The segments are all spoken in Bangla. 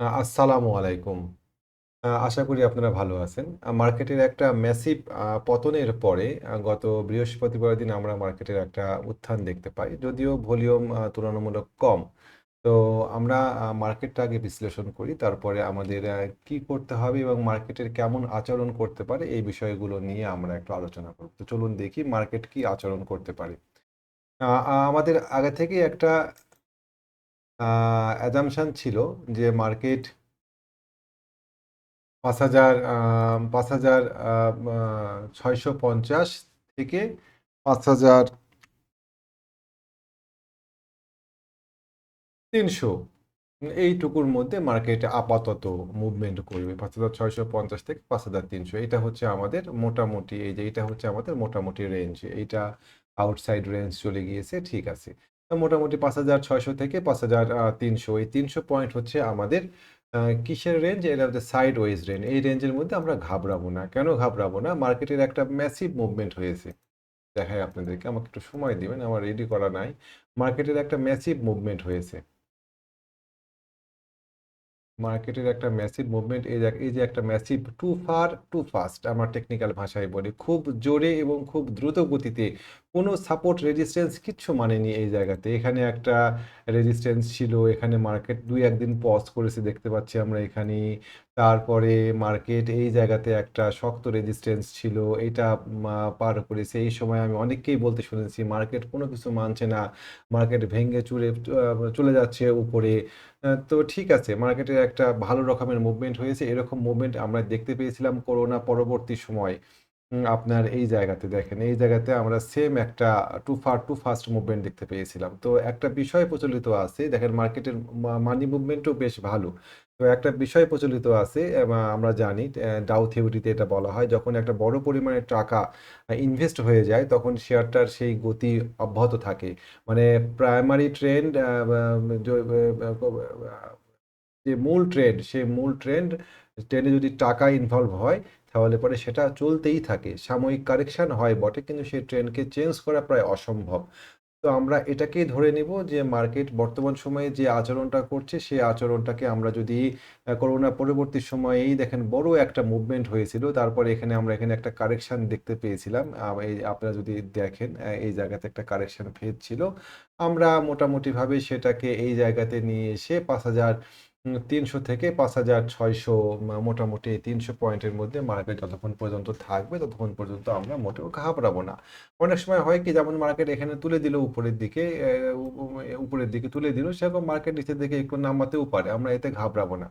আসসালামু আলাইকুম। আশা করি আপনারা ভালো আছেন। মার্কেটের একটা ম্যাসিভ পতনের পরে গত বৃহস্পতিবার দিন আমরা মার্কেটের একটা উত্থান দেখতে পাই। যদিও ভলিউম তুলনামূলক কম। তো আমরা মার্কেটটা আগে বিশ্লেষণ করি। তারপরে আমাদের কি করতে হবে এবং মার্কেটের কেমন আচরণ করতে পারে, এই বিষয়গুলো নিয়ে আমরা একটু আলোচনা করব। তো চলুন দেখি মার্কেট কি আচরণ করতে পারে। আমাদের আগে থেকেই একটা আ অ্যাজাম্পশন ছিল যে মার্কেট ৫,০০০ আ ৫,০০০ আ মা ৬৫০ থেকে ৫,০০০ ৩০০ এইটুকুর মধ্যে মার্কেট আপাতত মুভমেন্ট করবে। ৫,৬৫০ থেকে ৫,৩০০ এটা হচ্ছে আমাদের মোটামুটি এই যে এটা হচ্ছে আমাদের মোটামুটি রেঞ্জ। এইটা আউটসাইড রেঞ্জ চলে গিয়েছে ঠিক আছে। মোটামুটি ৫,৬০০ থেকে ৫,৩০০ এই ৩০০ পয়েন্ট হচ্ছে আমাদের কিসের রেঞ্জ? এটা হচ্ছে সাইডওয়েজ রেঞ্জ। এই রেঞ্জের মধ্যে আমরা ঘাবড়াবো না। কেন ঘাবড়াবো না? মার্কেটের একটা ম্যাসিভ মুভমেন্ট হয়েছে। দেখাই আপনাদেরকে। আমাকে একটু সময় দিবেন। আমার রেডি করা নাই। মার্কেটের একটা ম্যাসিভ মুভমেন্ট হয়েছে। মার্কেটের একটা ম্যাসিভ মুভমেন্ট এই এই যে একটা massive too far too fast আমার টেকনিক্যাল ভাষায় বলি। খুব জোরে এবং খুব দ্রুত গতিতে কোনো সাপোর্ট রেজিস্ট্যান্স কিচ্ছু মানেনি এই জায়গাতে। এখানে একটা রেজিস্ট্যান্স ছিল। এখানে মার্কেট ২-১ দিন পজ করেছে, দেখতে পাচ্ছি আমরা এখানে। তারপরে মার্কেট এই জায়গাতে একটা শক্ত রেজিস্ট্যান্স ছিল। এটা পার করেছে। এই সময় আমি অনেককেই বলতে শুনেছি মার্কেট কোনো কিছু মানছে না। মার্কেট ভেঙে চুরে চলে যাচ্ছে উপরে। তো ঠিক আছে মার্কেটের একটা ভালো রকমের মুভমেন্ট হয়েছে। এরকম মুভমেন্ট আমরা দেখতে পেয়েছিলাম করোনা পরবর্তী সময়। আপনার এই জায়গাতে দেখেন, এই জায়গাতে আমরা সেম একটা too far too fast movement দেখতে পেয়েছিলাম। তো একটা বিষয় প্রচলিত আছে দেখেন মার্কেটের মানি মুভমেন্টও বেশ ভালো। তো একটা বিষয় প্রচলিত আছে আমরা জানি ডাউ থিওরিতে এটা বলা হয় যখন একটা বড় পরিমাণের টাকা ইনভেস্ট হয়ে যায় তখন শেয়ারটার সেই গতি অব্যাহত থাকে। মানে প্রাইমারি ট্রেন্ড যে মূল ট্রেন্ড সেই মূল ট্রেন্ড ট্রেনে যদি টাকা ইনভলভ হয় তাহলে পরে সেটা চলতেই থাকে। সাময়িক কারেকশন হয় বটে কিন্তু সেই ট্রেনকে চেঞ্জ করা প্রায় অসম্ভব। তো আমরা এটাকেই ধরে নিব যে মার্কেট বর্তমান সময়ে যে আচরণটা করছে সেই আচরণটাকে আমরা যদি করোনা পরবর্তী সময়েই দেখেন বড় একটা মুভমেন্ট হয়েছিল। তারপরে এখানে আমরা এখানে একটা কারেকশন দেখতে পেয়েছিলাম। এই আপনারা যদি দেখেন এই জায়গাতে একটা কারেকশন ফেজ ছিল। আমরা মোটামুটিভাবে সেটাকে এই জায়গাতে নিয়ে এসে ৫,০০০ উম ৩০০ থেকে পাঁচ হাজার ছয়শো মোটামুটি ৩০০ পয়েন্টের মধ্যে মার্কেট যতক্ষণ পর্যন্ত থাকবে ততক্ষণ পর্যন্ত আমরা মোটেও ঘাবড়াবো না। অনেক সময় হয় কি যেমন মার্কেট এখানে তুলে দিল উপরের দিকে উপরের দিকে তুলে দিল সেরকম মার্কেট নিচের দিকে একটু নামাতেও পারে। আমরা এতে ঘাবড়াবো না।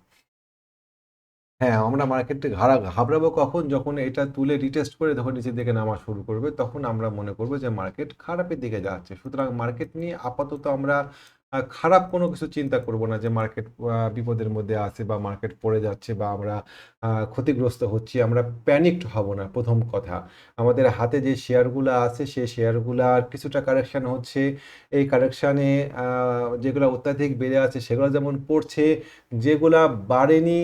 হ্যাঁ, আমরা মার্কেটে ঘাড়া ঘাবড়াবো কখন? যখন এটা তুলে রিটেস্ট করে যখন নিচের দিকে নামা শুরু করবে, তখন আমরা মনে করব যে মার্কেট খারাপের দিকে যাচ্ছে। সুতরাং মার্কেট নিয়ে আপাতত আমরা খারাপ কোনো কিছু চিন্তা করব না যে মার্কেট বিপদের মধ্যে আছে বা মার্কেট পড়ে যাচ্ছে বা আমরা ক্ষতিগ্রস্ত হচ্ছি। আমরা প্যানিকড হব না প্রথম কথা। আমাদের হাতে যে শেয়ারগুলো আছে সেই শেয়ারগুলার কিছুটা কারেকশান হচ্ছে। এই কারেকশানে যেগুলো অত্যাধিক বেড়ে আছে সেগুলো যেমন পড়ছে, যেগুলা বাড়েনি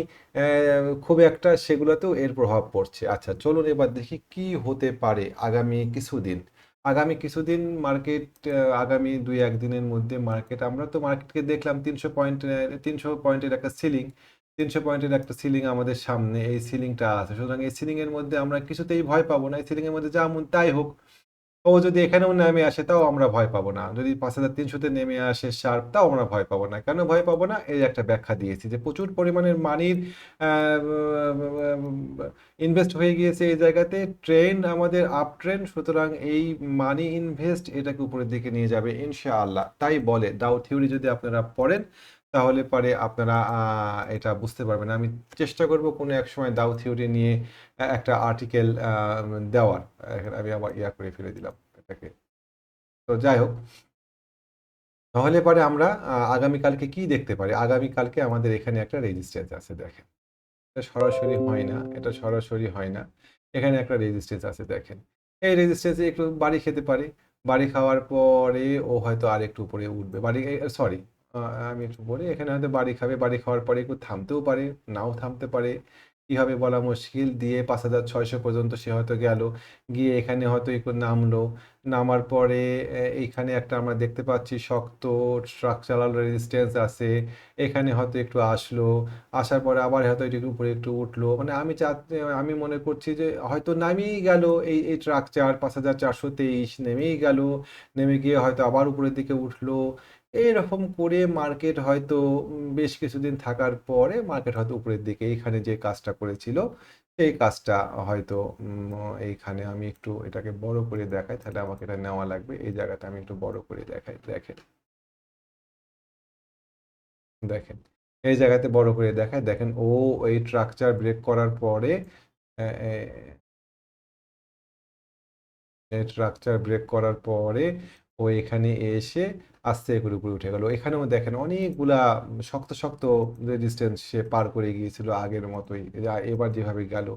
খুব একটা সেগুলোতেও এর প্রভাব পড়ছে। আচ্ছা চলুন এবার দেখি কি হতে পারে আগামী কিছুদিন। আগামী কিছুদিন মার্কেট আগামী ২-১ দিনের মধ্যে মার্কেট আমরা তো মার্কেটকে দেখলাম ৩০০ পয়েন্ট তিনশো পয়েন্টের একটা সিলিং। ৩০০ পয়েন্টের একটা সিলিং আমাদের সামনে, এই সিলিংটা আছে। সুতরাং এই সিলিংয়ের মধ্যে আমরা কিছুতেই ভয় পাবো না। এই সিলিংয়ের মধ্যে যেমন মন তাই হোক। ও যদি এখানেও নেমে আসে তাও আমরা ভয় পাবো না। যদি ৫,৩০০ তে নেমে আসে শার্প তাও আমরা ভয় পাবো না। কেন ভয় পাবো না? এর একটা ব্যাখ্যা দিয়েছি যে প্রচুর পরিমাণের মানির ইনভেস্ট হয়ে গিয়েছে এই জায়গাতে। ট্রেন্ড আমাদের আপ ট্রেন্ড সুতরাং এই মানি ইনভেস্ট এটাকে উপরের দিকে নিয়ে যাবে ইনশাআল্লাহ। তাই বলে ডাউ থিওরি যদি আপনারা পড়েন তাহলে পরে আপনারা এটা বুঝতে পারবেন। আমি চেষ্টা করব কোনো এক সময় ডাউ থিওরি নিয়ে একটা আর্টিকেল দেওয়ার। আমি আবার ইয়া করে ফেলে দিলাম এটাকে। তো যাই হোক। তাহলে পরে আমরা আগামীকালকে কি দেখতে পারি? আগামীকালকে আমাদের এখানে একটা রেজিস্ট্যান্স আছে দেখেন। এটা সরাসরি হয় না, এটা সরাসরি হয় না। এখানে একটা রেজিস্ট্যান্স আছে দেখেন। এই রেজিস্ট্যান্সে একটু বাড়ি খেতে পারে। বাড়ি খাওয়ার পরে ও হয়তো আরেকটু উপরে উঠবে। বাড়ি সরি আমি একটু বলি এখানে হয়তো বাড়ি খাবে। বাড়ি খাওয়ার পরে একটু থামতেও পারে, নাও থামতে পারে। কীভাবে বলা মুশকিল? দিয়ে পাঁচ হাজার ছয়শো পর্যন্ত সে হয়তো গেল। গিয়ে এখানে হয়তো একটু নামলো। নামার পরে এইখানে একটা আমরা দেখতে পাচ্ছি শক্ত স্ট্রাকচারাল রেজিস্ট্যান্স আছে। এখানে হয়তো একটু আসলো। আসার পরে আবার হয়তো একটু উপরে একটু উঠল। মানে আমি চা আমি মনে করছি যে হয়তো নামেই গেল এই এই স্ট্রাকচার পাঁচ হাজার চারশো তেইশ। নেমেই গেল। নেমে গিয়ে হয়তো আবার উপরের দিকে উঠল। এইরকম করে মার্কেট হয়তো বেশ কিছুদিন থাকার পরে মার্কেট হয়তো উপরের দিকে এইখানে যে কাজটা করেছিল, সেই কাজটা হয়তো এইখানে আমি একটু এটাকে বড় করে দেখাই, তাহলে আমাকে এটা নেওয়া লাগবে। এই জায়গাটা আমি একটু বড় করে দেখাই, দেখেন। দেখেন, এই জায়গাতে বড় করে দেখায় দেখেন, ও, এই স্ট্রাকচার ব্রেক করার পরে স্ট্রাকচার ব্রেক করার পরে, ও এখানে এসে আস্তে করে উপরে উঠে গেল। এখানেও দেখেন অনেকগুলা শক্ত শক্ত রেজিস্ট্যান্স সে পার করে গিয়েছিল আগের মতোই। এবার যেভাবে গেল,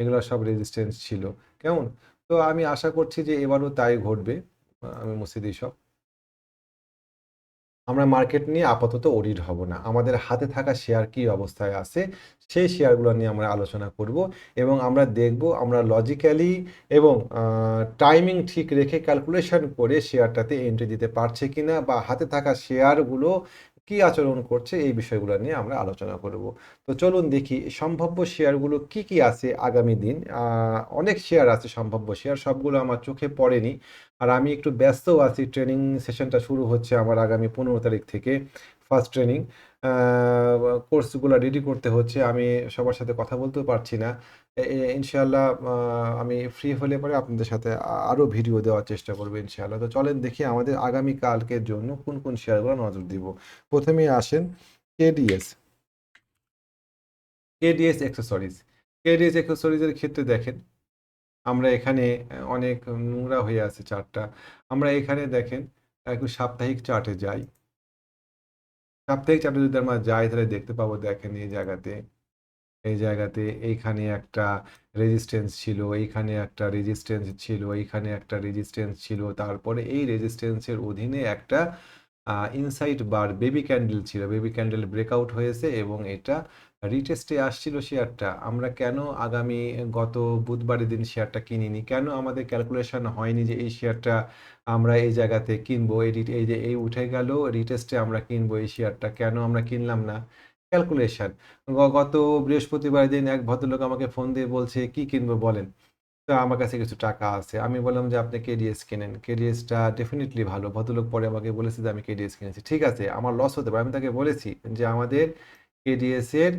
এগুলো সব রেজিস্ট্যান্স ছিল। কেমন? তো আমি আশা করছি যে এবারও তাই ঘটবে। আমি মসজিদ দিই সব আমরা মার্কেট নিয়ে আপাতত অডিট হব না। আমাদের হাতে থাকা শেয়ার কি অবস্থায় আছে, সেই শেয়ারগুলো নিয়ে আমরা আলোচনা করব এবং আমরা দেখব, আমরা লজিক্যালি এবং টাইমিং ঠিক রেখে ক্যালকুলেশন করে শেয়ারটাতে এন্ট্রি দিতে পারছে কিনা বা হাতে থাকা শেয়ারগুলো কি আচরণ করছে এই বিষয়গুলো নিয়ে আমরা আলোচনা করব। তো চলুন দেখি সম্ভাব্য শেয়ারগুলো কি কি আছে আগামী দিন। অনেক শেয়ার আছে সম্ভাব্য শেয়ার, সবগুলো আমার চোখে পড়েনি। আর আমি একটু ব্যস্ত আছি, ট্রেনিং সেশনটা শুরু হচ্ছে আমার আগামী পনেরো তারিখ থেকে ফার্স্ট ট্রেনিং। কোর্সগুলো রেডি করতে হচ্ছে। আমি সবার সাথে কথা বলতেও পারছি না। ইনশাআল্লাহ আমি ফ্রি হলে পরে আপনাদের সাথে আরও ভিডিও দেওয়ার চেষ্টা করব ইনশাআল্লাহ। তো চলেন দেখি আমাদের আগামী কালকের জন্য কোন কোন শেয়ারগুলো নজর দিব। প্রথমেই আসেন কেডিএস কেডিএস অ্যাক্সেসরিজ কেডিএস অ্যাক্সেসরিজের ক্ষেত্রে দেখেন, আমরা এখানে অনেক নোংরা হয়ে আছে চার্টটা। আমরা এখানে দেখেন, একটু সাপ্তাহিক চার্টে যাই। সাপ্তাহিক চ্যাপ্টার যদি আমরা যাই, তাহলে দেখতে পাবো, দেখেন এই জায়গাতে এই জায়গাতে এইখানে একটা রেজিস্ট্যান্স ছিল, এইখানে একটা রেজিস্ট্যান্স ছিল, এইখানে একটা রেজিস্ট্যান্স ছিল, তারপরে এই রেজিস্ট্যান্সের অধীনে একটা ইনসাইড বার বেবি ক্যান্ডেল ছিল বেবি ক্যান্ডেল ব্রেকআউট হয়েছে এবং এটা রিটেস্টে আসছিল শেয়ারটা আমরা কেন আগামী, গত বুধবারের দিন শেয়ারটা কিনিনি? কেন আমাদের ক্যালকুলেশন হয়নি যে এই শেয়ারটা আমরা এই জায়গাতে কিনবো? এই এই যে এই উঠে গেল রিটেস্টে আমরা কিনবো এই শেয়ারটা কেন আমরা কিনলাম না? ক্যালকুলেশন গত বৃহস্পতিবার দিন এক ভদ্রলোক আমাকে ফোন দিয়ে বলছে, কি কিনবো বলেন? তো আমার কাছে কিছু টাকা আছে। আমি বললাম যে, আপনি কেডিএস কেনেন। কেডিএসটা ডেফিনেটলি ভালো। ভদ্রলোক পরে আমাকে বলেছে যে, আমি কেডিএস কিনেছি। ঠিক আছে, আমার লস হতে পারে। আমি তাকে বলেছি যে, আমাদের কেডিএস এর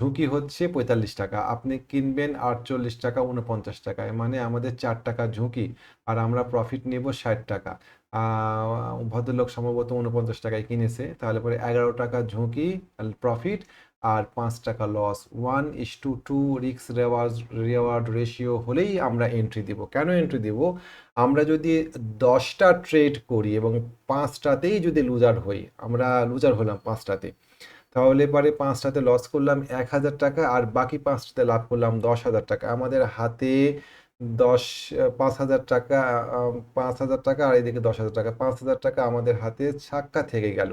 ঝুঁকি হচ্ছে পঁয়তাল্লিশ টাকা। আপনি কিনবেন আটচল্লিশ টাকা উনপঞ্চাশ টাকায় মানে আমাদের চার টাকা ঝুঁকি আর আমরা প্রফিট নেব ষাট টাকা। ভদ্রলোক সম্ভবত উনপঞ্চাশ টাকায় কিনেছে। তাহলে পরে এগারো টাকা ঝুঁকি প্রফিট আর পাঁচ টাকা loss one is two two রিক্স রেওয়ার্ড রেওয়ার্ড রেশিও হলেই আমরা এন্ট্রি দিব। কেন এন্ট্রি দিব? আমরা যদি দশটা ট্রেড করি এবং পাঁচটাতেই যদি লুজার হই, আমরা লুজার হলাম পাঁচটাতে। তাহলে পরে পাঁচটাতে লস করলাম এক হাজার টাকা আর বাকি পাঁচটাতে লাভ করলাম দশ হাজার টাকা। আমাদের হাতে দশ, পাঁচ হাজার টাকা পাঁচ হাজার টাকা আর এদিকে দশ হাজার টাকা। পাঁচ হাজার টাকা আমাদের হাতে ছাক্কা থেকে গেল।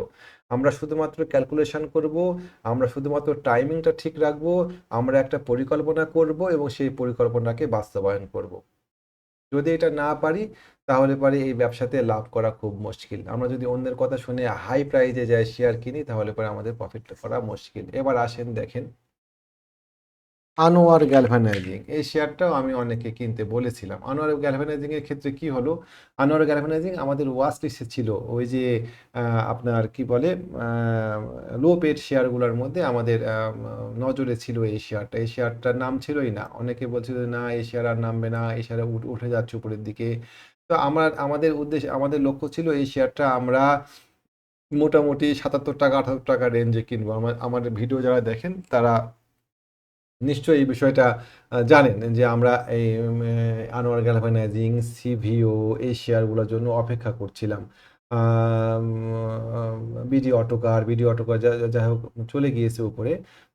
আমরা শুধুমাত্র ক্যালকুলেশন করব, আমরা শুধুমাত্র টাইমিংটা ঠিক রাখব, আমরা একটা পরিকল্পনা করব এবং সেই পরিকল্পনাকে বাস্তবায়ন করব। যদি এটা না পারি, তাহলে পারে এই ব্যবসাতে লাভ করা খুব মুশকিল। আমরা যদি অন্যের কথা শুনে হাই প্রাইজে যাই শেয়ার কিনি, তাহলে পরে আমাদের প্রফিট করা মুশকিল। এবার আসেন, দেখেন। আনোয়ার গ্যালভানাইজিং। এই শেয়ারটাও আমি অনেকে কিনতে বলেছিলাম। আনোয়ার গ্যালভানাইজিং এর ক্ষেত্রে কি হলো? আনোয়ার গ্যালভানাইজিং আমাদের ওয়াচ লিস্টে ছিল। ওই যে আপনার কি বলে লো পেড শেয়ারগুলোর মধ্যে আমাদের নজরে ছিল এই শেয়ারটা। এই শেয়ারটার নাম ছিলই না। অনেকে বলছিল না, এই শেয়ার আর নামবে না। এই শেয়ার উঠে যাচ্ছে উপরের দিকে। তো আমার, আমাদের উদ্দেশ্য, আমাদের লক্ষ্য ছিল এই শেয়ারটা আমরা মোটামুটি সাতাত্তর টাকা আঠাত্তর টাকা রেঞ্জে কিনবো। আমার আমার ভিডিও যারা দেখেন, তারা নিশ্চয়ই এই বিষয়টা জানেন যে আমরা এই আনোয়ার গ্যালভানাইজিং সিভিও এই শেয়ারগুলোর জন্য অপেক্ষা করছিলাম। বিডি অটোকার বিডি অটোকার যাই হোক, চলে গিয়েছে উপরে।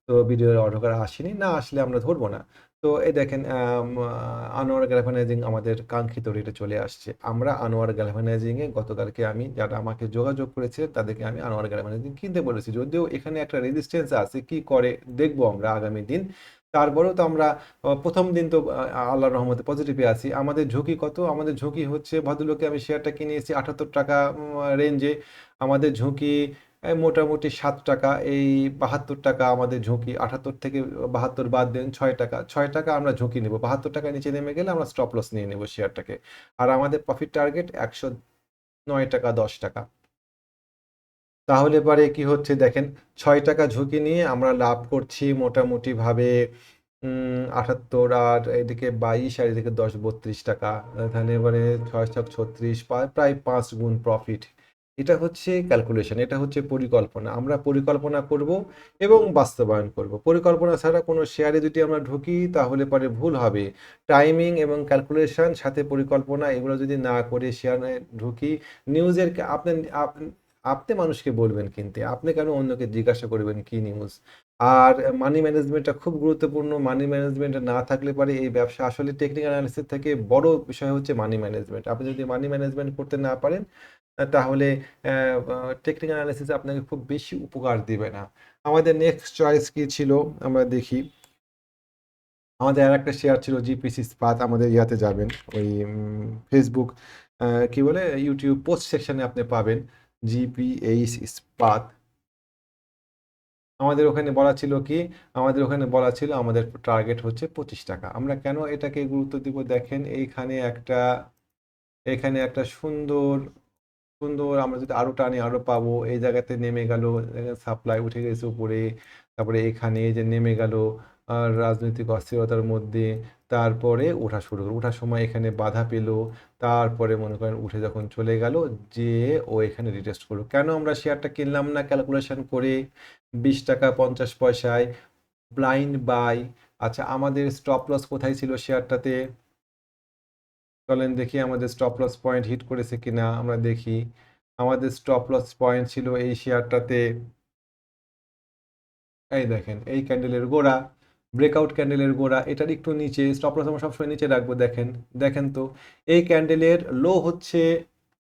তো বিডিও অটোকার আসেনি, না আসলে আমরা ধরবো না। তো এই দেখেন আনোয়ার গ্যালভানাইজিং আমাদের কাঙ্ক্ষিত রেটে চলে আসছে। আমরা আনোয়ার গ্যালভানাইজিং এ গতকালকে আমি যারা আমাকে যোগাযোগ করেছে তাদেরকে আমি আনোয়ার গ্যালভানাইজিং কিনতে বলেছি। যদিও এখানে একটা রেজিস্ট্যান্স আছে কি করে দেখব আমরা আগামী দিন। তারপরেও তো আমরা প্রথম দিন তো আহ, আল্লাহর রহমতে পজিটিভে আছি। আমাদের ঝুঁকি কত? আমাদের ঝুঁকি হচ্ছে ভদ্রলোকে আমি শেয়ারটা কিনে এসেছি আটাত্তর টাকা রেঞ্জে আমাদের ঝুঁকি মোটামুটি সাত টাকা, এই বাহাত্তর টাকা আমাদের ঝুঁকি। আটাত্তর থেকে বাহাত্তর বাদ দেন ছয় টাকা। ছয় টাকা আমরা ঝুঁকি নেব। বাহাত্তর টাকা নিচে নেমে গেলে আমরা স্টপ লস নিয়ে নেব শেয়ারটাকে আর আমাদের প্রফিট টার্গেট একশো নয় টাকা, দশ টাকা। তাহলে পরে কি হচ্ছে দেখেন, ছয় টাকা ঝুঁকি নিয়ে আমরা লাভ করছি মোটামুটি ভাবে আটাত্তর আর এদিকে বাইশ আর এদিকে দশ, বত্রিশ টাকা। তাহলে এবারে ছয় ছক ছত্রিশ, প্রায় পাঁচ গুণ প্রফিট এটা হচ্ছে ক্যালকুলেশন এটা হচ্ছে পরিকল্পনা। আমরা পরিকল্পনা করব এবং বাস্তবায়ন করব। পরিকল্পনা ছাড়া কোনো শেয়ারে যদি আমরা ঢুকি, তাহলে পরে ভুল হবে। টাইমিং এবং ক্যালকুলেশন সাথে পরিকল্পনা, এগুলো যদি না করে শেয়ারে ঢুকি নিউজের আপনি আপ- আপনি মানুষকে বলবেন কিন্তু। আপনি কেন অন্যকে জিজ্ঞাসা করবেন কি নিউজ আর মানি ম্যানেজমেন্টটা খুব গুরুত্বপূর্ণ। মানি ম্যানেজমেন্ট না থাকলে পারে এই ব্যবসা। আসলে টেকনিক্যাল অ্যানালিসিস থেকে বড় বিষয় হচ্ছে মানি ম্যানেজমেন্ট আপনি যদি মানি ম্যানেজমেন্ট করতে না পারেন তাহলে টেকনিক্যাল অ্যানালিসিস আপনাকে খুব বেশি উপকার দিবে না। আমাদের নেক্সট চয়েস কি ছিল? আমরা দেখি। আমাদের আর একটা শেয়ার ছিল জিপিসি ইস্পাত আমাদের ইয়াতে যাবেন। ওই ফেসবুক কি বলে? ইউটিউব পোস্ট সেকশনে আপনি পাবেন জিপিএইচ ইস্পাত আমাদের ওখানে বলা ছিল কি? আমাদের ওখানে বলা ছিল আমাদের টার্গেট হচ্ছে পঁচিশ টাকা। আমরা কেন এটাকে গুরুত্ব দিব? দেখেন এইখানে একটা এখানে একটা সুন্দর সুন্দর আমরা যদি আরও টানি আরও পাবো, এই জায়গাতে নেমে গেল সাপ্লাই উঠে গেছে উপরে, তারপরে এখানে যে নেমে গেল রাজনৈতিক অস্থিরতার মধ্যে তারপরে ওঠা শুরু করল। ওঠার সময় এখানে বাধা পেল। তারপরে মনে করেন উঠে যখন চলে গেল, যে ও এখানে রিটেস্ট করল। কেন আমরা শেয়ারটা কিনলাম না ক্যালকুলেশন করে? বিশ টাকা পঞ্চাশ পয়সায় ব্লাইন্ড বাই আচ্ছা আমাদের স্টপ লস কোথায় ছিল শেয়ারটাতে চলেন দেখি আমাদের স্টপ লস পয়েন্ট হিট করেছে কিনা, আমরা দেখি। আমাদের স্টপ লস পয়েন্ট ছিল এই শেয়ারটাতে এই দেখেন, এই ক্যান্ডেলের গোড়া। ব্রেকআউট ক্যান্ডেলের গোড়া, এটার একটু নিচে স্টপ লস আমরা সবসময় নিচে রাখব, দেখেন দেখেন তো, এই ক্যান্ডেলের লো হচ্ছে,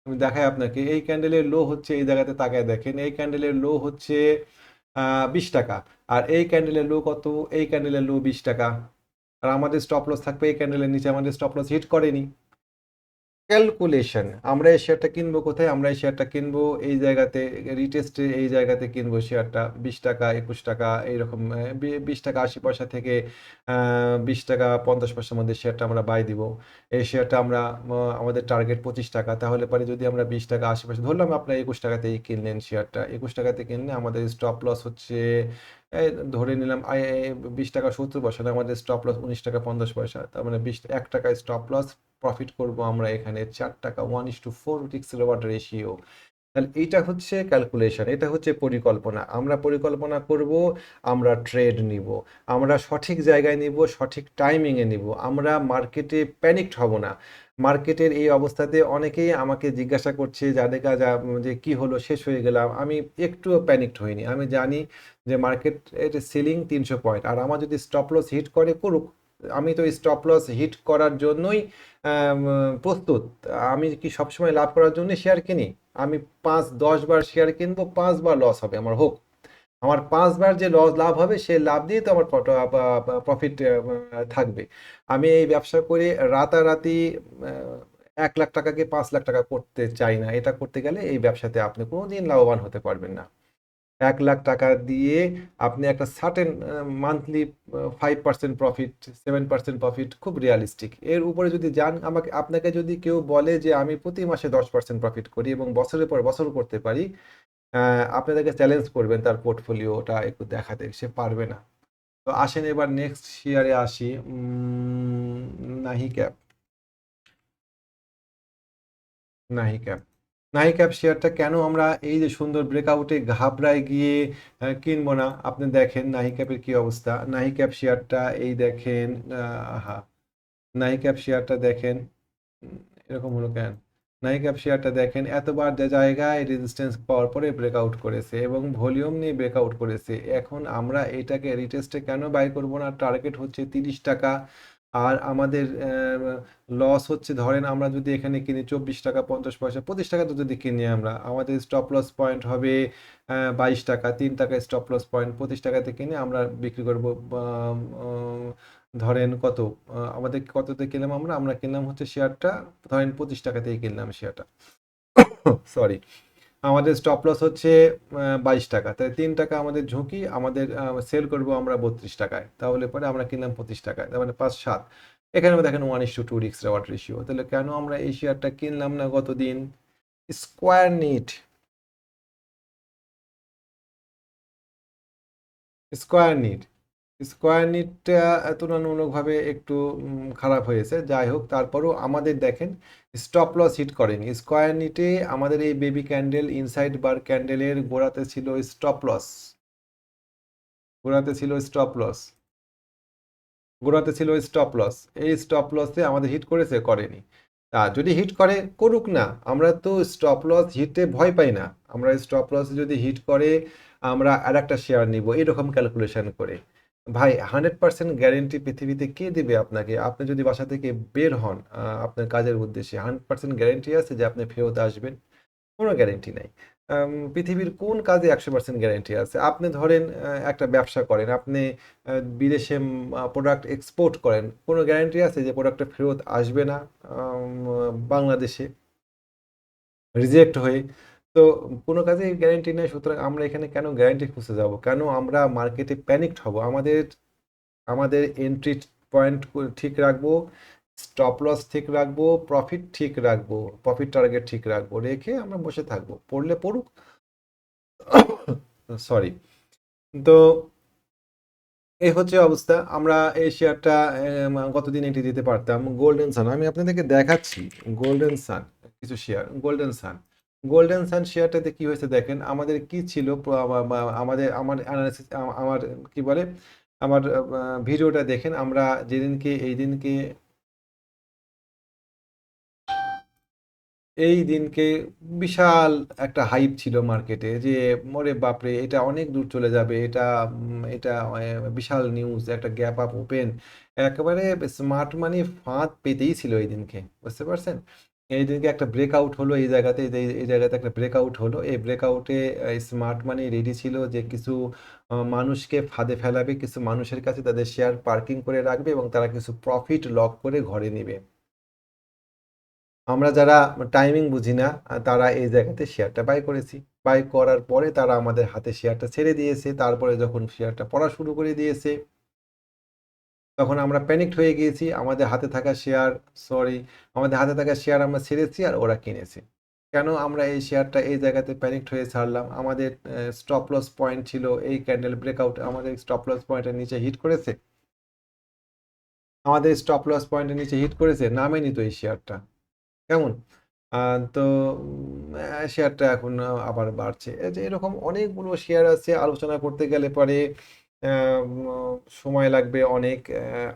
আমি দেখাই আপনাকে, এই ক্যান্ডেলের লো হচ্ছে এই জায়গাতে তাকায় দেখেন, এই ক্যান্ডেলের লো হচ্ছে বিশ টাকা, আর এই ক্যান্ডেলের লো কত? এই ক্যান্ডেলের লো বিশ টাকা, আর আমাদের স্টপ লস থাকবে এই ক্যান্ডেলের নিচে, আমাদের স্টপ লস হিট করেনি ক্যালকুলেশন আমরা এই শেয়ারটা কিনবো কোথায়? আমরা এই শেয়ারটা কিনবো এই জায়গাতে রিটেস্টে এই জায়গাতে কিনবো শেয়ারটা বিশ টাকা, একুশ টাকা, এইরকম বিশ টাকা, আশি পয়সা থেকে বিশ টাকা, পঞ্চাশ পয়সার মধ্যে শেয়ারটা আমরা বাই দিব। এই শেয়ারটা আমরা আমাদের টার্গেট পঁচিশ টাকা, তাহলে পরে যদি আমরা বিশ টাকা, আশি পয়সা, ধরলাম আপনার একুশ টাকাতেই কিনলেন শেয়ারটা একুশ টাকাতে কিনলে আমাদের স্টপ লস হচ্ছে ধরে নিলাম বিশ টাকা সত্তর পয়সা আমাদের স্টপ লস উনিশ টাকা পঞ্চাশ পয়সা, তার মানে বিশ, এক টাকায় স্টপ লস প্রফিট করব আমরা এখানে চার টাকা ওয়ান ইস টু ফোর রিক্স রেওয়ার্ড রেশিও তাহলে এইটা হচ্ছে ক্যালকুলেশন এটা হচ্ছে পরিকল্পনা। আমরা পরিকল্পনা করব, আমরা ট্রেড নিব। আমরা সঠিক জায়গায় নিব, সঠিক টাইমিংয়ে নিব। আমরা মার্কেটে প্যানিকড হব না। মার্কেটের এই অবস্থাতে অনেকেই আমাকে জিজ্ঞাসা করছে যাদের কাজ যে কি হলো? শেষ হয়ে গেলাম। আমি একটুও প্যানিকড হইনি। আমি জানি যে মার্কেট সিলিং তিনশো পয়েন্ট আর আমার যদি স্টপ লস হিট করে, করুক। আমি তো স্টপ লস হিট করার জন্যই প্রস্তুত। আমি কি সবসময় লাভ করার জন্য শেয়ার কিনি? আমি পাঁচ, দশ বার শেয়ার কিনবো পাঁচবার লস হবে, আমার হোক। আমার পাঁচবার যে লস লাভ হবে, সে লাভ দিয়ে তো আমার প্রফিট থাকবে। আমি এই ব্যবসা করে রাতারাতি এক লাখ টাকাকে পাঁচ লাখ টাকা করতে চাই না। এটা করতে গেলে এই ব্যবসাতে আপনি কোনোদিন লাভবান হতে পারবেন না। এক লাখ টাকা দিয়ে আপনি একটা certain monthly five percent profit seven percent profit খুব রিয়ালিস্টিক এর উপরে যদি যান, আমাকে, আপনাকে যদি কেউ বলে যে আমি প্রতি মাসে দশ পার্সেন্ট প্রফিট করি এবং বছরের পর বছর করতে পারি আপনাদেরকে চ্যালেঞ্জ করবেন তার পোর্টফোলিওটা একটু দেখাতে, সে পারবে না। তো আসেন এবার নেক্সট শেয়ারে আসি নাহি ক্যাপ নাহি ক্যাপ নাহি ক্যাপ শেয়ারটা কেন আমরা এই যে সুন্দর ব্রেকআউটে ঘাবড়ায় গিয়ে কিনবো না? আপনি দেখেন নাহি ক্যাপের কি অবস্থা। নাহি ক্যাপ শেয়ারটা এই দেখেন হা নাহি ক্যাপ শেয়ারটা দেখেন এরকম হলো কেন? ক্যাপ শেয়ারটা দেখেন, এতবার যে জায়গায় রেজিস্ট্যান্স পাওয়ার পরে ব্রেকআউট করেছে এবং ভলিউম নিয়ে ব্রেকআউট করেছে। এখন আমরা এটাকে রিটেস্টে কেন বাই করব না? টার্গেট হচ্ছে তিরিশ টাকা আর আমাদের লস হচ্ছে ধরেন আমরা যদি এখানে কিনি চব্বিশ টাকা পঞ্চাশ পয়সা, পঁচিশ টাকাতে যদি কিনি আমরা, আমাদের স্টপ লস পয়েন্ট হবে বাইশ টাকা, তিন টাকা স্টপ লস পয়েন্ট পঁচিশ টাকাতে কিনে আমরা বিক্রি করব ধরেন কত আমাদের কততে কিনলাম আমরা? আমরা কিনলাম হচ্ছে শেয়ারটা, ধরেন পঁচিশ টাকাতেই কিনলাম শেয়ারটা। সরি আমাদের স্টপ লস হচ্ছে বাইশ টাকা। তাই তিন টাকা আমাদের ঝুঁকি, আমাদের সেল করব আমরা বত্রিশ টাকায়। তাহলে পরে আমরা কিনলাম পঁচিশ টাকায়, তার মানে পাঁচ সাত। এখানেও দেখেন ওয়ান ইস টু টু রিক্স রেওয়ার্ড রেশিও তাহলে কেন আমরা এই শেয়ারটা কিনলাম না গতদিন? Square knit. Square knit. Square নিটটা তুলনামূলকভাবে একটু খারাপ হয়েছে। যাই হোক, তারপরেও আমাদের দেখেন স্টপ লস হিট করেনি। স্কোয়ার নিটে আমাদের এই বেবি ক্যান্ডেল ইনসাইড বার ক্যান্ডেলের গোড়াতে ছিল স্টপ লস গোড়াতে ছিল স্টপ লস গোড়াতে ছিল স্টপ লস এই স্টপ লসে আমাদের হিট করেছে, করেনি। তা যদি হিট করে, করুক না। আমরা তো স্টপ লস হিটে ভয় পাই না। আমরা স্টপ লস যদি হিট করে, আমরা আর একটা শেয়ার নিব। এরকম ক্যালকুলেশন করে। ভাই হান্ড্রেড পার্সেন্ট গ্যারেন্টি পৃথিবীতে কে দেবে আপনাকে? আপনি যদি বাসা থেকে বের হন আপনার কাজের উদ্দেশ্যে হান্ড্রেড পার্সেন্ট গ্যারেন্টি আছে যে আপনি ফেরত আসবেন। কোনো গ্যারেন্টি নাই। পৃথিবীর কোন কাজে একশো পার্সেন্ট গ্যারেন্টি আছে? আপনি ধরেন একটা ব্যবসা করেন, আপনি বিদেশে প্রোডাক্ট এক্সপোর্ট করেন, কোনো গ্যারেন্টি আছে যে প্রোডাক্টটা ফেরত আসবে না? বাংলাদেশে? রিজেক্ট হয়ে তো কোনো কাজে গ্যারেন্টি নেই, সুতরাং আমরা এখানে কেন গ্যারেন্টি খুঁজতে যাব? কেন আমরা মার্কেটে প্যানিকড হব? আমাদের আমাদের এন্ট্রি পয়েন্ট ঠিক রাখব স্টপ লস ঠিক রাখব প্রফিট ঠিক রাখব প্রফিট টার্গেট ঠিক রাখব, রেখে আমরা বসে থাকব। পড়লে পড়ুক। সরি তো এই হচ্ছে অবস্থা। আমরা এই শেয়ারটা গতদিন এন্ট্রি দিতে পারতাম। গোল্ডেন সান আমি আপনাদেরকে দেখাচ্ছি। গোল্ডেন সান কিছু শেয়ার। গোল্ডেন সান গোল্ডেন সান শেয়ারটাতে কি হয়েছে দেখেন, আমাদের কি ছিল আমাদের, আমার অ্যানালিসিস আমার, কি বলে, আমার ভিডিওটা দেখেন, আমরা যেদিনকে এই দিনকে এই দিনকে বিশাল একটা হাইপ ছিল মার্কেটে যে মরে বাপরে, এটা অনেক দূর চলে যাবে, এটা এটা বিশাল নিউজ একটা গ্যাপ আপ ওপেন একেবারে স্মার্ট মানি ফাঁদ পেতেই ছিল এই দিনকে বুঝতে পারছেন? এই দিনকে একটা ব্রেকআউট হলো, এই জায়গাতে, এই এই জায়গাতে একটা ব্রেকআউট হলো। এই ব্রেকআউটে স্মার্ট মানি রেডি ছিল যে কিছু মানুষকে ফাঁদে ফেলাবে, কিছু মানুষের কাছে তাদের শেয়ার পার্কিং করে রাখবে এবং তারা কিছু প্রফিট লক করে ঘরে নেবে। আমরা যারা টাইমিং বুঝি না তারা এই জায়গাতে শেয়ারটা বাই করেছি। বাই করার পরে তারা আমাদের হাতে শেয়ারটা ছেড়ে দিয়েছে। তারপরে যখন শেয়ারটা পড়া শুরু করে দিয়েছে তখন আমরা প্যানিকড হয়ে গিয়েছি, আমাদের হাতে থাকা শেয়ার সরি আমাদের হাতে থাকা শেয়ার আমরা ছেড়েছি আর ওরা কিনেছে। কেন আমরা এই শেয়ারটা এই জায়গাতে প্যানিকড হয়ে ছাড়লাম? আমাদের স্টপ লস পয়েন্ট ছিল, এই ক্যান্ডেল ব্রেকআউট আমাদের স্টপ লস পয়েন্টের নিচে হিট করেছে। আমাদের স্টপ লস পয়েন্টের নিচে হিট করেছে, নামেনি তো এই শেয়ারটা কেমন? তো শেয়ারটা এখন আবার বাড়ছে। এরকম অনেকগুলো শেয়ার আছে, আলোচনা করতে গেলে পরে সময় লাগবে অনেক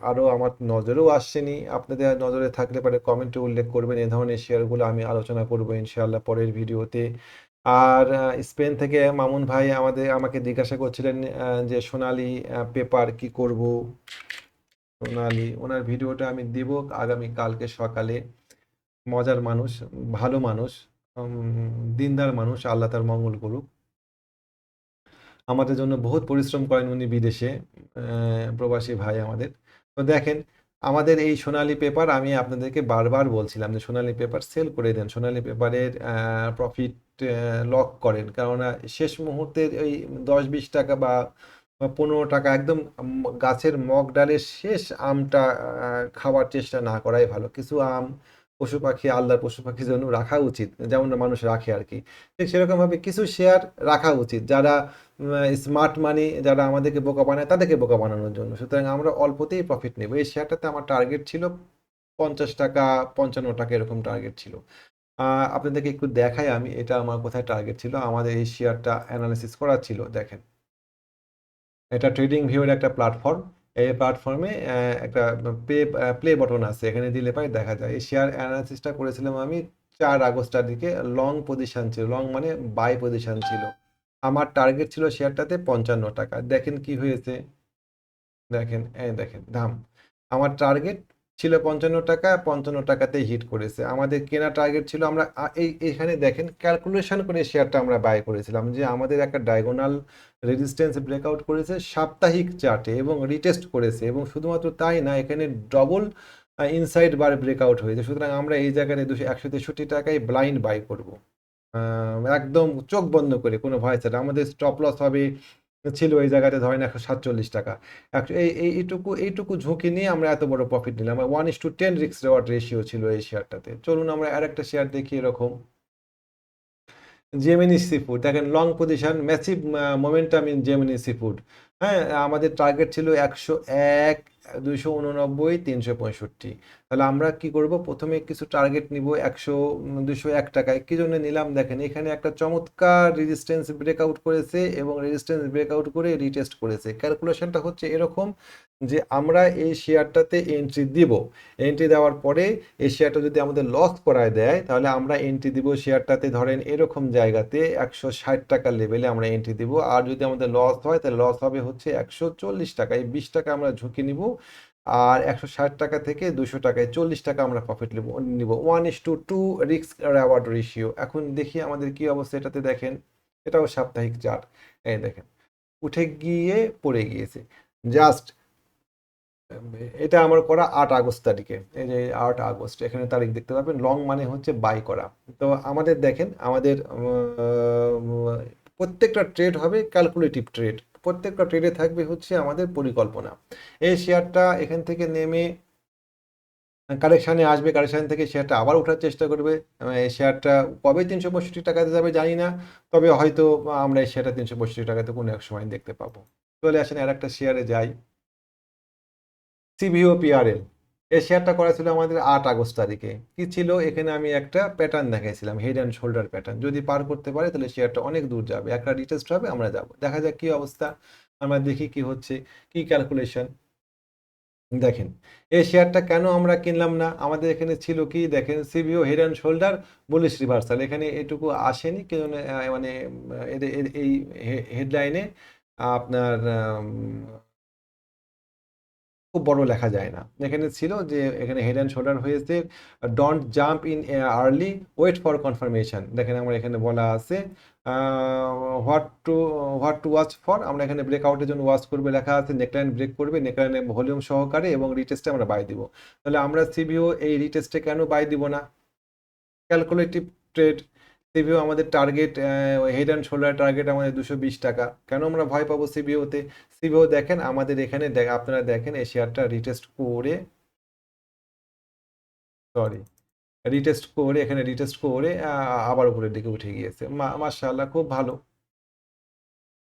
আরও আমার নজরেও আসছেনি আপনাদের নজরে থাকলে পরে কমেন্টে উল্লেখ করবেন, এ ধরনের শেয়ারগুলো আমি আলোচনা করব ইনশাআল্লাহ পরের ভিডিওতে আর স্পেন থেকে মামুন ভাই আমাদের, আমাকে জিজ্ঞাসা করছিলেন যে সোনালি পেপার কি করব? সোনালি, ওনার ভিডিওটা আমি দিব আগামী কালকে সকালে। মজার মানুষ, ভালো মানুষ দিনদার মানুষ, আল্লাহ তার মঙ্গল করুক। আমাদের জন্য বহুত পরিশ্রম করেন উনি বিদেশে প্রবাসী ভাই আমাদের। তো দেখেন, আমাদের এই সোনালী পেপার আমি আপনাদেরকে বারবার বলছিলাম যে সোনালী পেপার সেল করে দেন, সোনালী পেপারের প্রফিট লক করেন। কেননা শেষ মুহূর্তের ওই দশ বিশ টাকা বা বা পনেরো টাকা একদম গাছের মগ ডালের শেষ আমটা খাওয়ার চেষ্টা না করাই ভালো। কিছু আম পশু পাখি আল্লাহর পশু পাখির জন্য রাখা উচিত যেমন মানুষ রাখে আর কি। ঠিক সেরকমভাবে কিছু শেয়ার রাখা উচিত, যারা স্মার্ট মানি যারা আমাদেরকে বোকা বানায় তাদেরকে বোকা বানানোর জন্য। সুতরাং আমরা অল্পতেই প্রফিট নেব। এই শেয়ারটাতে আমার টার্গেট ছিল পঞ্চাশ টাকা, পঞ্চান্ন টাকা এরকম টার্গেট ছিল। আপনাদেরকে একটু দেখাই আমি, এটা আমার কোথায় টার্গেট ছিল, আমাদের এই শেয়ারটা অ্যানালিসিস করা ছিল, দেখেন। এটা ট্রেডিং ভিউয়ের একটা প্ল্যাটফর্ম এই প্ল্যাটফর্মে একটা প্লে প্লে বটন আছে। এখানে দিলে পাই দেখা যায়। এই শেয়ার অ্যানালিসিসটা করেছিলাম আমি চার আগস্টার দিকে। লং পজিশন ছিল। লং মানে বাই পজিশন ছিল। আমার টার্গেট ছিল শেয়ারটাতে পঞ্চান্ন টাকা। দেখেন কি হয়েছে। দেখেন, এই দেখেন, দাম। আমার টার্গেট ছিল পঞ্চান্ন টাকা, পঞ্চান্ন টাকাতেই হিট করেছে। আমাদের কেনা টার্গেট ছিল আমরা এই, এখানে দেখেন ক্যালকুলেশন করে শেয়ারটা আমরা বাই করেছিলাম। যে আমাদের একটা ডায়াগোনাল রেজিস্ট্যান্স ব্রেকআউট করেছে সাপ্তাহিক চার্টে এবং রিটেস্ট করেছে এবং শুধুমাত্র তাই না, এখানে ডবল ইনসাইড বার ব্রেকআউট হয়েছে। সুতরাং আমরা এই জায়গায় দুশো একশো তেষট্টি টাকায় ব্লাইন্ড বাই করব। একদম চোখ বন্ধ করে কোনো ভয় ছাড়া। আমাদের স্টপ লস হবে, ছিল এই জায়গাতে ধরেন একশো সাতচল্লিশ টাকা। একশো, এই- এইটুকু এইটুকু ঝুঁকি নিয়ে আমরা এত বড় প্রফিট নিলাম। ওয়ান ইস টু টেন রিক্স রেওয়ার্ড রেশিও ছিল এই শেয়ারটাতে চলুন আমরা আর একটা শেয়ার দেখি এরকম। জেমিনি সি ফুড দেখেন long position massive momentum in Gemini sea food হ্যাঁ আমাদের টার্গেট ছিল একশো এক, দুইশো উননব্বই, তিনশো পঁয়ষট্টি। তাহলে আমরা কি করব? প্রথমে কিছু টার্গেট নিব একশো দুশো এক টাকায়। কি জন্য নিলাম? দেখেন, এখানে একটা চমৎকার রেজিস্ট্যান্স ব্রেকআউট করেছে এবং রেজিস্ট্যান্স ব্রেকআউট করে রিটেস্ট করেছে। ক্যালকুলেশনটা হচ্ছে এরকম যে আমরা এই শেয়ারটাতে এন্ট্রি দিব। এন্ট্রি দেওয়ার পরে এই শেয়ারটা যদি আমাদের লস করায় দেয়, তাহলে আমরা এন্ট্রি দিব শেয়ারটাতে ধরেন এরকম জায়গাতে একশো ষাট টাকার লেভেলে আমরা এন্ট্রি দিব। আর যদি আমাদের লস হয়, তাহলে লস হবে হচ্ছে একশো চল্লিশ টাকা। এই বিশ টাকা আমরা ঝুঁকি নিব আর একশো ষাট টাকা থেকে দুশো টাকায় চল্লিশ টাকা আমরা প্রফিট নেব, নিব। One is to two risk reward ratio এখন দেখি আমাদের কি অবস্থা, এটাতে দেখেন। এটাও সাপ্তাহিক চার্ট। এই দেখেন, উঠে গিয়ে পড়ে গিয়েছে। জাস্ট এটা আমার করা আট আগস্ট তারিখে। এই যে আট আগস্ট, এখানে তারিখ দেখতে পাবেন। লং মানে হচ্ছে বাই করা। তো আমাদের দেখেন, আমাদের প্রত্যেকটা ট্রেড হবে ক্যালকুলেটিভ ট্রেড প্রত্যেকটা ট্রেডে থাকবে হচ্ছে আমাদের পরিকল্পনা। এই শেয়ারটা এখান থেকে নেমে কারেকশানে আসবে, কারেকশান থেকে শেয়ারটা আবার ওঠার চেষ্টা করবে। এই শেয়ারটা কবে তিনশো পঁয়ষট্টি টাকাতে যাবে জানি না, তবে হয়তো আমরা এই শেয়ারটা তিনশো পঁয়ষট্টি টাকাতে কোনো এক সময় দেখতে পাবো। চলে আসেন আর একটা শেয়ারে যাই সিভিও পিআরএল এই শেয়ারটা করা ছিল আমাদের আট আগস্ট তারিখে কি ছিল এখানে আমি একটা প্যাটার্ন দেখাইছিলাম হেড অ্যান্ড শোল্ডার প্যাটার্ন যদি পার করতে পারে তাহলে শেয়ারটা অনেক দূর যাবে একটা রিটেস্ট হবে আমরা যাব দেখা যাক কি অবস্থা আমরা দেখি কি হচ্ছে কি ক্যালকুলেশন দেখেন এই শেয়ারটা কেন আমরা কিনলাম না আমাদের এখানে ছিল কি দেখেন সিভিও head and shoulder bullish reversal এখানে এটুকু আসেনি কি জন্য, মানে এই হেডলাইনে আপনার খুব বড় লেখা যায় না। এখানে ছিল যে, এখানে হেড অ্যান্ড শোল্ডার হয়েছে don't jump in early wait for confirmation দেখেন আমার এখানে বলা আছে what to what to watch for আমরা এখানে ব্রেকআউটের জন্য ওয়াচ করবে লেখা আছে নেকলাইন ব্রেক করবে নেকলাইনে ভলিউম সহকারে এবং রিটেস্টে আমরা বাই দিব। তাহলে আমরা সিবিও এই রিটেস্টে কেন বাই দিব না? ক্যালকুলেটিভ ট্রেড সিবিও আমাদের target head and shoulder target আমাদের দুশো বিশ টাকা। কেন আমরা ভয় পাবো সিবিওতে সিবিও দেখেন, আমাদের এখানে আপনারা দেখেন, এই শেয়ারটা রিটেস্ট করে সরি রিটেস্ট করে, এখানে রিটেস্ট করে আবার উপরের দিকে উঠে গিয়েছে। মাশাআল্লাহ, খুব ভালো।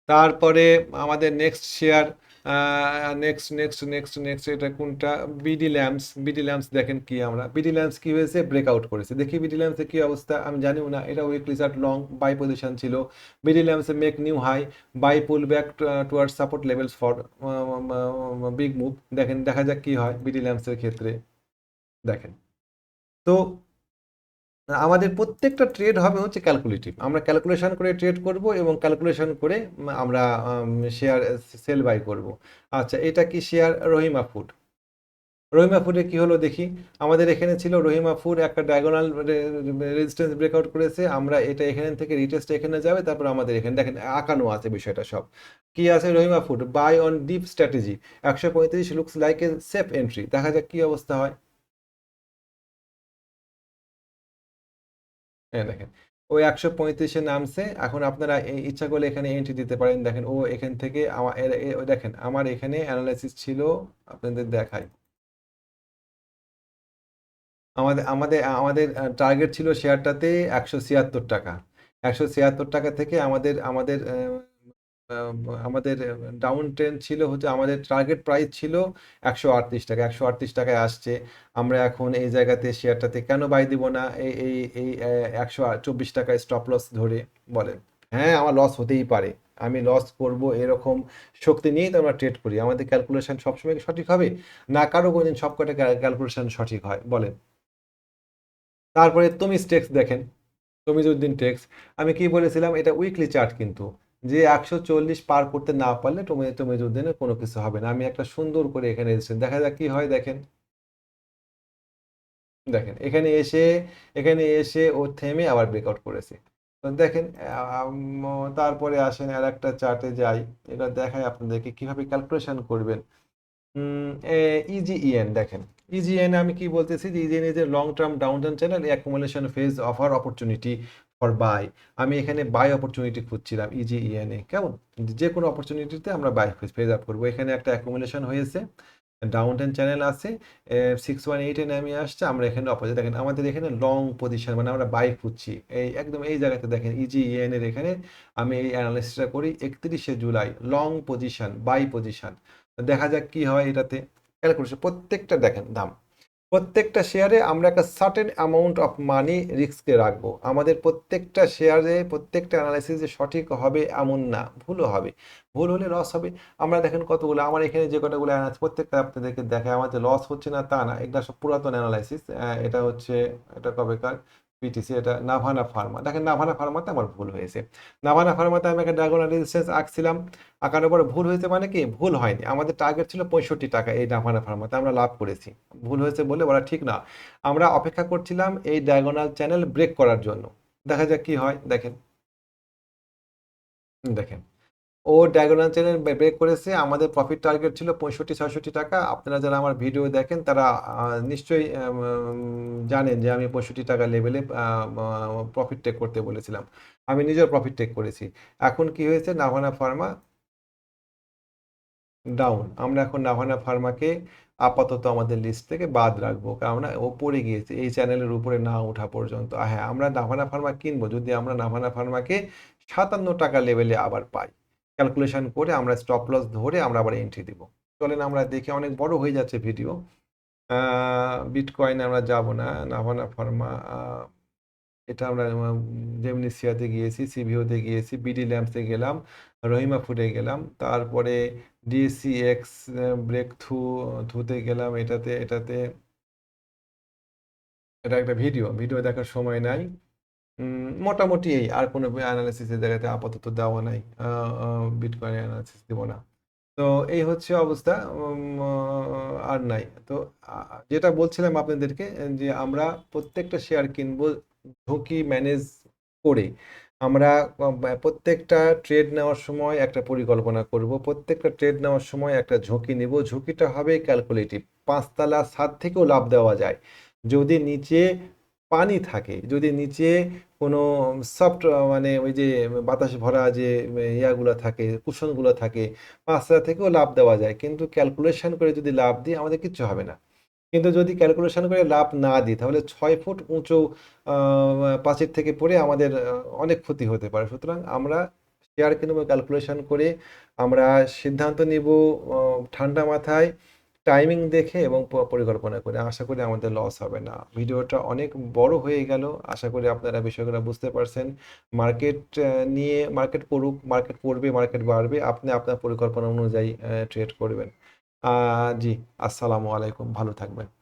তারপরে আমাদের next share next next next next এটা কোনটা? বিডি ল্যাম্পস বিডি ল্যাম্পস দেখেন কি আমরা। বিডি ল্যাম্পস কি হয়েছে? ব্রেকআউট করেছে। দেখি বিডি ল্যাম্পসের কি অবস্থা? আমি জানিও না, এটা weekly chart long buy position ছিল BD ল্যাম্পসে make new high buy pull back toward support levels for big move দেখেন, দেখা যাক কি হয় বিডি ল্যাম্পসের ক্ষেত্রে। দেখেন। তো আমাদের প্রত্যেকটা ট্রেড হবে হচ্ছে ক্যালকুলেটিভ আমরা ক্যালকুলেশন করে ট্রেড করব এবং ক্যালকুলেশন করে আমরা শেয়ার সেল বাই করব। আচ্ছা এটা কি শেয়ার রহিমা ফুড রহিমা ফুডে কি হলো দেখি? আমাদের এখানে ছিল রহিমা ফুড একটা ডায়াগোনাল রেজিস্ট্যান্স ব্রেকআউট করেছে। আমরা এটা এখানে থেকে রিটেস্ট এখানে যাবে, তারপর আমাদের এখানে দেখেন আঁকানো আছে বিষয়টা সব। কি আছে Rahima food buy on dip strategy একশো পঁয়ত্রিশ looks like a safe entry দেখা যাক কি অবস্থা হয়। হ্যাঁ দেখেন। ওই একশো পঁয়ত্রিশে নামছে। এখন আপনারা ইচ্ছা করলে এখানে এন্ট্রি দিতে পারেন। দেখেন, ও এখান থেকে আমার দেখেন, আমার এখানে অ্যানালাইসিস ছিল, আপনাদের দেখাই। আমাদের আমাদের আমাদের টার্গেট ছিল শেয়ারটাতে একশো ছিয়াত্তর টাকা। একশো ছিয়াত্তর টাকা থেকে আমাদের আমাদের আমাদের ডাউন ট্রেন্ড ছিল হচ্ছে আমাদের টার্গেট প্রাইস ছিল একশো আটত্রিশ টাকা। একশো আটত্রিশ টাকায় আসছে। আমরা এখন এই জায়গাতে শেয়ারটাতে কেন বাই দিব না? এই এই এই একশো চব্বিশ টাকায় স্টপ লস ধরে বলেন। হ্যাঁ আমার লস হতেই পারে। আমি লস করব এরকম শক্তি নিয়েই তো আমরা ট্রেড করি। আমাদের ক্যালকুলেশন সবসময় সঠিক হবে? না, কারও কোনোদিন সব কটা ক্যালকুলেশন সঠিক হয়, বলেন। তারপরে তুমি টেক্স দেখেন। তমিজউদ্দিন টেক্স আমি কি বলেছিলাম? এটা উইকলি চার্ট কিন্তু। যে একশো চল্লিশ পার করতে না পারলে তুমি তমিজউদ্দিনের কোনো কিছু হবে না। আমি একটা সুন্দর করে এখানে এসেছি। দেখা যাক কি হয়, দেখেন। দেখেন, এখানে এসে এখানে এসে ও থেমে আবার ব্রেকআউট করেছে। দেখেন তারপরে আসেন আর একটা চার্টে যাই। এটা দেখাই আপনাদেরকে কীভাবে ক্যালকুলেশন করবেন। ইজিইএন দেখেন। ইজিএন আমি কি বলতেছি যে EGN is a long term down term channel accumulation phase offer opportunity for buy আমি এখানে বাই অপরচুনিটি খুঁজছিলাম ইজিইএন এ কেমন? যে কোনো অপরচুনিটিতে আমরা বাই ফেজ আপ করব। এখানে একটা অ্যাকুমুলেশন হয়েছে ডাউন টার্ম চ্যানেল আছে সিক্স ওয়ান এইটে নামে আসছে, আমরা এখানে অপোজিট দেখেন আমাদের এখানে লং পজিশন মানে আমরা বাই খুঁজছি। এই একদম এই জায়গাতে দেখেন ইজিইএন এর এখানে আমি এই অ্যানালিসিসটা করি, একত্রিশে July long position buy position দেখা যাক কি হয় এটাতে। ক্যালকুলেশন প্রত্যেকটা দেখেন দাম। প্রত্যেকটা শেয়ারে আমরা একটা সার্টেন অ্যামাউন্ট অফ মানি রিস্কে রাখব। আমাদের প্রত্যেকটা শেয়ারে প্রত্যেকটা অ্যানালাইসিস যে সঠিক হবে এমন না, ভুলও হবে। ভুল হলে লস হবে। আমরা দেখেন কতগুলো, আমার এখানে যে কটাগুলো অ্যানালাইসিস প্রত্যেকটা আপনাদেরকে দেখে আমার যে লস হচ্ছে না তা না এটা সব পুরাতন অ্যানালাইসিস এটা হচ্ছে, এটা কবেকার? পিটিসি এটা নাভানা ফার্মা দেখেন নাভানা ফার্মাতে আমার ভুল হয়েছে। নাভানা ফার্মাতে আমি একটা ডায়াগোনাল রেজিস্ট্যান্স আঁকছিলাম। আঁকানোর পরে ভুল হয়েছে মানে কি? ভুল হয়নি। আমাদের টার্গেট ছিল পঁয়ষট্টি টাকা এই নাভানা ফার্মাতে আমরা লাভ করেছি। ভুল হয়েছে বলে ওরা ঠিক না। আমরা অপেক্ষা করছিলাম এই ডায়াগোনাল চ্যানেল ব্রেক করার জন্য। দেখা যাক কি হয়। দেখেন। দেখেন। ও ডায়াগোনাল চ্যানেল ব্রেক করেছে। আমাদের প্রফিট টার্গেট ছিল পঁয়ষট্টি, ছয়ষট্টি টাকা। আপনারা যারা আমার ভিডিও দেখেন, তারা নিশ্চয়ই জানেন যে আমি পঁয়ষট্টি টাকা লেভেলে প্রফিট টেক করতে বলেছিলাম। আমি নিজের প্রফিট টেক করেছি। এখন কি হয়েছে? নাভানা ফার্মা ডাউন আমরা এখন নাভানা ফার্মাকে আপাতত আমাদের লিস্ট থেকে বাদ রাখব। কারণ ও পড়ে গিয়েছে। এই চ্যানেলের উপরে না ওঠা পর্যন্ত। হ্যাঁ আমরা নাভানা ফার্মা কিনবো। যদি আমরা নাভানা ফার্মাকে সাতান্ন টাকা লেভেলে আবার পাই। ক্যালকুলেশন করে আমরা স্টপ লস ধরে আমরা আবার এন্ট্রি দিব। চলেন আমরা দেখে অনেক বড় হয়ে যাচ্ছে ভিডিও বিটকয়েন আমরা যাব না নাভানা ফার্মা এটা আমরা জেমনিসিয়াতে গিয়েছি সিভিওতে গিয়েছি বিডি ল্যাম্পসে গেলাম রহিমা ফুডে গেলাম, তারপরে ডিএসি এক্স ব্রেক থ্রু থ্রুতে গেলাম, এটাতে এটাতে, এটা একটা ভিডিও ভিডিও দেখার সময় নাই। মোটামুটি এই আর কোনো অ্যানালিসিসের জায়গাতে আপাতত দেওয়া নাই। বিটকয়েন অ্যানালিসিস দেবো না। তো এই হচ্ছে অবস্থা। আর নাই। তো যেটা বলছিলাম আপনাদেরকে, যে আমরা প্রত্যেকটা শেয়ার কিনবো ঝুঁকি ম্যানেজ করে আমরা প্রত্যেকটা ট্রেড নেওয়ার সময় একটা পরিকল্পনা করব। প্রত্যেকটা ট্রেড নেওয়ার সময় একটা ঝুঁকি নেব। ঝুঁকিটা হবে ক্যালকুলেটিভ পাঁচতলা ছাদ থেকেও লাভ দেওয়া যায়। যদি নিচে পানি থাকে। যদি নিচে কোনো সফট মানে ওই যে বাতাস ভরা যে ইয়াগুলো থাকে, কুশনগুলো থাকে পাঁচতলা থেকেও লাভ দেওয়া যায়। কিন্তু ক্যালকুলেশন করে যদি লাভ দিই, আমাদের কিচ্ছু হবে না। কিন্তু যদি ক্যালকুলেশন করে লাভ না দিই, তাহলে ছয় ফুট উঁচু পাঁচির থেকে পড়ে আমাদের অনেক ক্ষতি হতে পারে। সুতরাং আমরা শেয়ার কিনবো ক্যালকুলেশন করে আমরা সিদ্ধান্ত নিব ঠান্ডা মাথায়। টাইমিং দেখে এবং পরিকল্পনা করে। আশা করি আমাদের লস হবে না। ভিডিওটা অনেক বড় হয়ে গেল। আশা করি আপনারা বিষয়গুলো বুঝতে পারছেন। মার্কেট নিয়ে মার্কেট পড়ুক মার্কেট পড়বে মার্কেট বাড়বে, আপনি আপনার পরিকল্পনা অনুযায়ী ট্রেড করবেন। জি, আসসালামু আলাইকুম। ভালো থাকবেন।